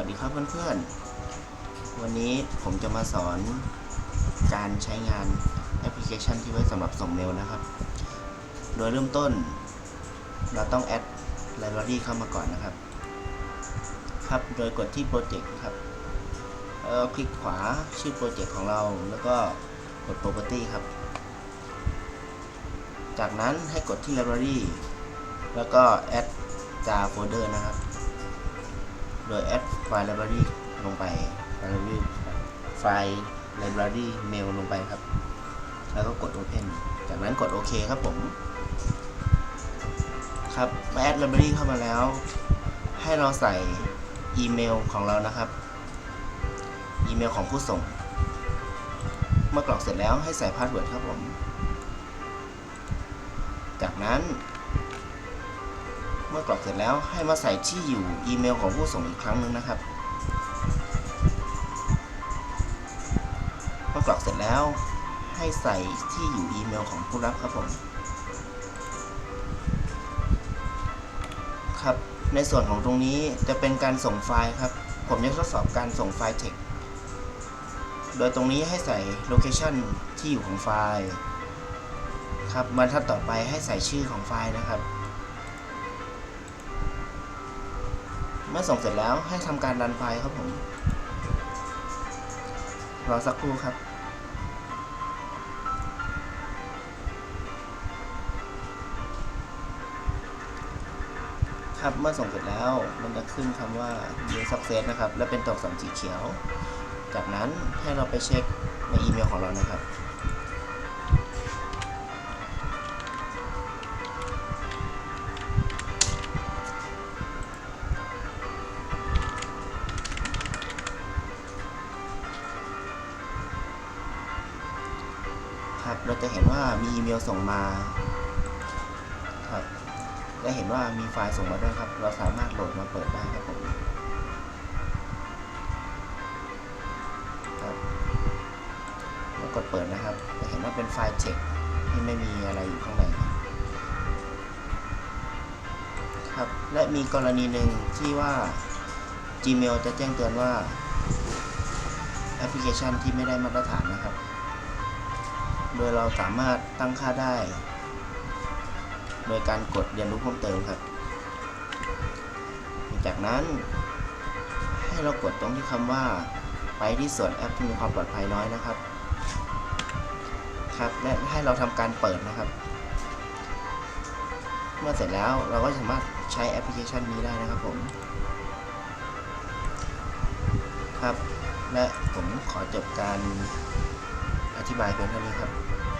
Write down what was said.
วัสดีครับเพื่อนๆ วันนี้ผมจะมาสอนการใช้งานแอปพลิเคชันที่ไว้สำหรับส่งเมลนะครับ โดยเริ่มต้น เราต้องแอด Library เข้ามาก่อนนะครับ ครับ โดยกดที่โปรเจกต์ครับแล้วคลิกขวาชื่อโปรเจกต์ของเรา แล้วก็กด Property ครับ จากนั้นให้กดที่ Library แล้วก็ add jar folder นะครับ โดย add ไฟล์ library ลงไป library ไฟล์ library mail ลงไปครับ แล้วก็กด open จากนั้นกดโอเคครับผม ครับเมื่อ add library เข้ามาแล้ว ให้เราใส่อีเมลของเรานะครับ อีเมลของผู้ส่ง เมื่อกรอกเสร็จแล้วให้ใส่พาสเวิร์ดครับผม จากนั้น เมื่อกรอกเสร็จแล้วให้มาใส่ที่อยู่อีเมลของผู้ส่งอีกครั้งหนึ่งนะครับเมื่อกรอกเสร็จแล้วให้ใส่ที่อยู่อีเมลของผู้รับครับผมครับในส่วนของตรงนี้จะเป็นการส่งไฟล์ครับ ผมจะทดสอบการส่งไฟล์ text โดยตรงนี้ให้ใส่โลเคชันที่อยู่ของไฟล์ ครับบรรทัดต่อไปให้ใส่ชื่อของไฟล์นะครับ เมื่อส่งเสร็จแล้วให้ทำการดันไฟล์ครับผม รอสักครู่ครับครับเมื่อส่งเสร็จแล้วมันจะขึ้นคำว่า View Success นะครับ และเป็นตัวอักษรสีเขียว จากนั้นให้เราไปเช็คในอีเมลของเรานะครับ ครับ เราจะเห็นว่ามีอีเมลส่งมาครับและเห็นว่ามีไฟล์ส่งมาด้วยครับ เราสามารถโหลดมาเปิดได้ครับผมครับแล้วกดเปิดนะครับ จะเห็นว่าเป็นไฟล์ text ที่ไม่มีอะไรอยู่ข้างในครับ และมีกรณีหนึ่งที่ว่า Gmail จะแจ้งเตือนว่าแอปพลิเคชันที่ไม่ได้มาตรฐานนะครับ โดยเราสามารถตั้งค่าได้ โดยการกดเรียนรู้เพิ่มเติมครับ จากนั้น ให้เรากดตรงที่คำว่า ไปที่ส่วนแอปที่มีความปลอดภัยน้อยนะครับ ครับ และให้เราทำการเปิดนะครับ เมื่อเสร็จแล้วเราก็สามารถใช้แอปพลิเคชันนี้ได้นะครับผม ครับ และผมขอจบการอธิบายเพียงเท่านี้ครับ